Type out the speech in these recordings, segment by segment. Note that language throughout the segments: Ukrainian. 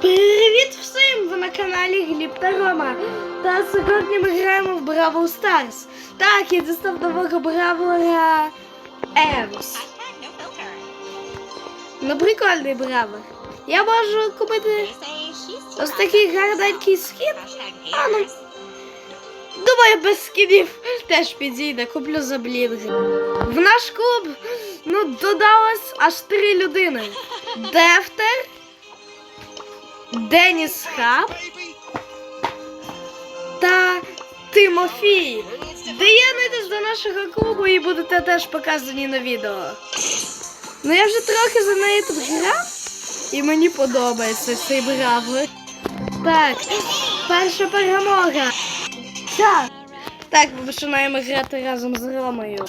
Привіт всім! Ви на каналі Гліб та Рома. Та сьогодні ми граємо в Бравл Старс. Так, я дістав нового бравлера Емс. Ну, прикольний бравлер. Я можу купити ось такий гарненький скін. А, ну, думаю, без скінів теж підійде, куплю за блінги. В наш клуб ну, додалось аж три людини. Дефтер, Деніс Хаб та Тимофій. Доєднуйтесь до нашого клубу і будете теж показані на відео. Ну я вже трохи за нею тут грав, і мені подобається цей бравлер. Так, перша перемога. Так. Так, ми починаємо грати разом з Ромою.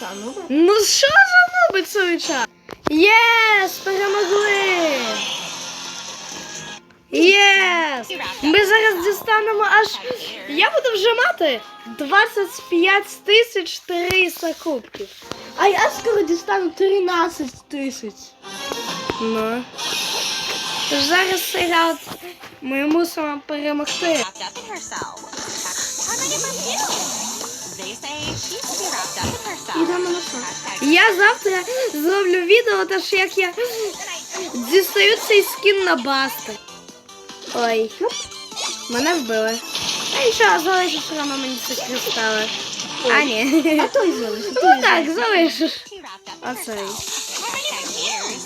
Ну що за нуби цей час? Єс! Єс! Ми зараз дістанемо аж. Я буду вже мати 25 тисяч 300 кубків. А я скоро дістану 13 тисяч. Ну. Тож зараз цей ми мусимо перемогти. Я завтра зроблю відео, теж як я дістаю цей скін на басти. Ой, ну, мене вбили. А і що, залишиш Рома мені це кристали. А ні. А той залишив. Ну так, залишиш. she wrapped up in Оцей. herself. Hashtag years.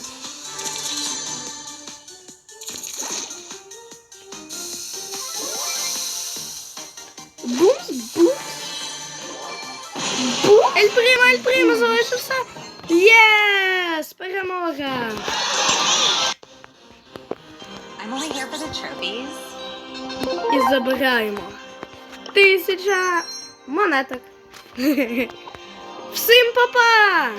Бумс, бумс. Бум. Ель Примо, Ель Примо залишився. І забираємо. Тисяча монеток. Всім па-па!